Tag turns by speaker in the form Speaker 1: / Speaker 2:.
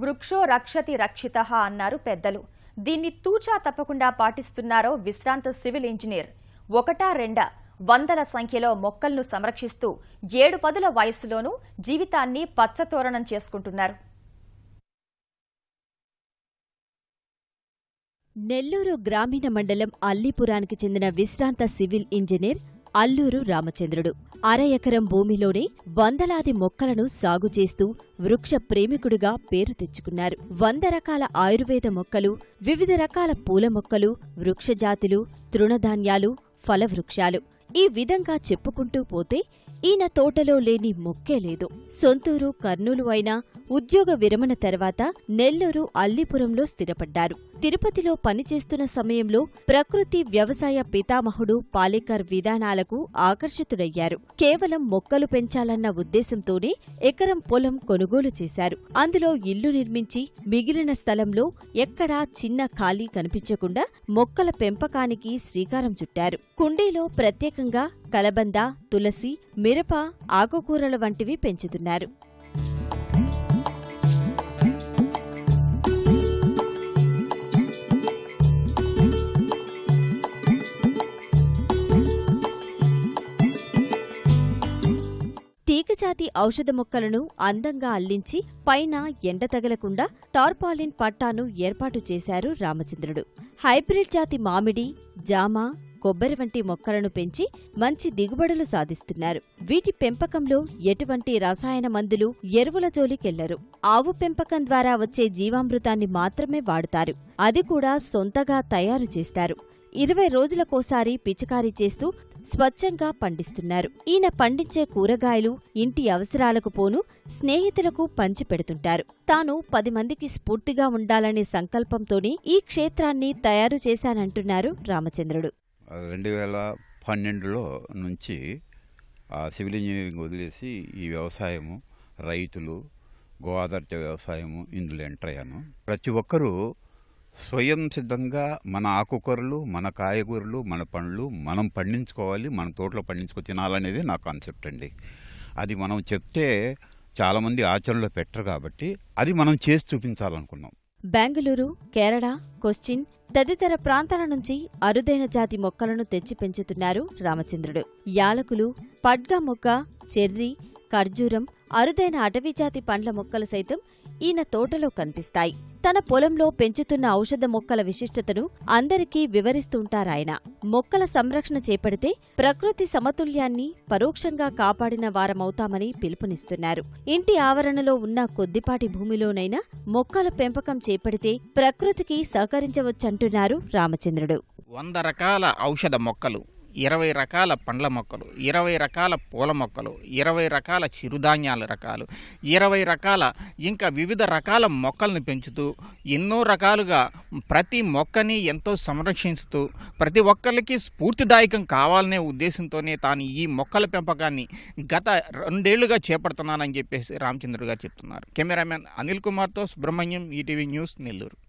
Speaker 1: వృక్షో రక్షతి రక్షిత అన్నారు పెద్దలు. దీన్ని తూచా తప్పకుండా పాటిస్తున్నారో విశ్రాంత సివిల్ ఇంజనీర్. ఒకటా రెండా వందల సంఖ్యలో మొక్కలను సంరక్షిస్తూ ఏడు పదుల వయస్సులోనూ జీవితాన్ని పచ్చతోరణం చేసుకుంటున్నారు.
Speaker 2: నెల్లూరు గ్రామీణ మండలం అల్లీపురానికి చెందిన విశ్రాంత సివిల్ ఇంజనీర్ అల్లూరు రామచంద్రుడు. అర ఎకరం భూమిలోనే వందలాది మొక్కలను సాగు చేస్తూ వృక్ష ప్రేమికుడిగా పేరు తెచ్చుకున్నారు. వంద రకాల ఆయుర్వేద మొక్కలు వివిధ రకాల పూల మొక్కలు వృక్షజాతులు తృణధాన్యాలు ఫలవృక్షాలు. ఈ విధంగా చెప్పుకుంటూ పోతే ఈయన తోటలో లేని మొక్కే లేదు. సొంతూరు కర్నూలు అయినా ఉద్యోగ విరమణ తర్వాత నెల్లూరు అల్లిపురంలో స్థిరపడ్డారు. తిరుపతిలో పనిచేస్తున్న సమయంలో ప్రకృతి వ్యవసాయ పితామహుడు పాలేకర్ విధానాలకు ఆకర్షితుడయ్యారు. కేవలం మొక్కలు పెంచాలన్న ఉద్దేశంతోనే ఎకరం పొలం కొనుగోలు చేశారు. అందులో ఇల్లు నిర్మించి మిగిలిన స్థలంలో ఎక్కడా చిన్న ఖాళీ కనిపించకుండా మొక్కల పెంపకానికి శ్రీకారం చుట్టారు. కుండీలో ప్రత్యేకంగా కలబంద తులసి మిరప ఆకుకూరల వంటివి పెంచుతున్నారు. తీగజాతి ఔషధ మొక్కలను అందంగా అల్లించి పైన ఎండ తగలకుండా టార్పాలిన్ పట్టాను ఏర్పాటు చేశారు రామచంద్రుడు. హైబ్రిడ్ జాతి మామిడి జామ కొబ్బరి వంటి మొక్కలను పెంచి మంచి దిగుబడులు సాధిస్తున్నారు. వీటి పెంపకంలో ఎటువంటి రసాయన మందులు ఎరువుల జోలికెళ్ళరు. ఆవు పెంపకం ద్వారా వచ్చే జీవామృతాన్ని మాత్రమే వాడుతారు. అది కూడా సొంతగా తయారు చేస్తారు. ఇరవై రోజులకోసారి పిచికారీ చేస్తూ స్వచ్ఛంగా పండిస్తున్నారు. ఈయన పండించే కూరగాయలు ఇంటి అవసరాలకు పోను స్నేహితులకు పంచి పెడుతుంటారు. తాను పది మందికి స్ఫూర్తిగా ఉండాలనే సంకల్పంతోనే ఈ క్షేత్రాన్ని తయారు చేశానంటున్నారు రామచంద్రుడు.
Speaker 3: రెండు వేల పన్నెండులో నుంచి ఆ సివిల్ ఇంజనీరింగ్ వదిలేసి ఈ వ్యవసాయము రైతులు గో ఆధారిత వ్యవసాయము ఇందులో ఎంటర్ అయ్యాను. ప్రతి ఒక్కరూ స్వయం సిద్ధంగా మన ఆకుకూరలు మన కాయగూరలు మన పండ్లు మనం పండించుకోవాలి మన తోటలో పండించుకో తినాలనేది నా కాన్సెప్ట్ అండి. అది మనం చెప్తే చాలామంది ఆచరణలో పెట్టరు కాబట్టి అది మనం చేసి చూపించాలనుకున్నాం.
Speaker 2: బెంగళూరు కేరళ కొచ్చిన్ తదితర ప్రాంతాల నుంచి అరుదైన జాతి మొక్కలను తెచ్చి పెంచుతున్నారు రామచంద్రుడు. యాలకులు పడ్గా మొక్క చెర్రీ ఖర్జూరం అరుదైన అటవీ జాతి పండ్ల మొక్కలు సైతం ఈయన తోటలో కనిపిస్తాయి. తన పొలంలో పెంచుతున్న ఔషధ మొక్కల విశిష్టతను అందరికీ వివరిస్తుంటారాయన. మొక్కల సంరక్షణ చేపడితే ప్రకృతి సమతుల్యాన్ని పరోక్షంగా కాపాడిన వారమవుతామని పిలుపునిస్తున్నారు. ఇంటి ఆవరణలో ఉన్న కొద్దిపాటి భూమిలోనైనా మొక్కల పెంపకం చేపడితే ప్రకృతికి సహకరించవచ్చంటున్నారు రామచంద్రుడు.
Speaker 4: వంద రకాల ఔషధ మొక్కలు. ఇరవై రకాల పండ్ల మొక్కలు ఇరవై రకాల పూల మొక్కలు ఇరవై రకాల చిరుధాన్యాల రకాలు ఇరవై రకాల ఇంకా వివిధ రకాల మొక్కలను పెంచుతూ ఎన్నో రకాలుగా ప్రతి మొక్కని ఎంతో సంరక్షిస్తూ ప్రతి ఒక్కరికి స్ఫూర్తిదాయకం కావాలనే ఉద్దేశంతోనే తాను ఈ మొక్కల పెంపకాన్ని గత రెండేళ్ళుగా చేపడుతున్నానని చెప్పేసి రామచంద్రుడు గారు చెప్తున్నారు. కెమెరామెన్ అనిల్ కుమార్తో సుబ్రహ్మణ్యం ఈటీవీ న్యూస్ నెల్లూరు.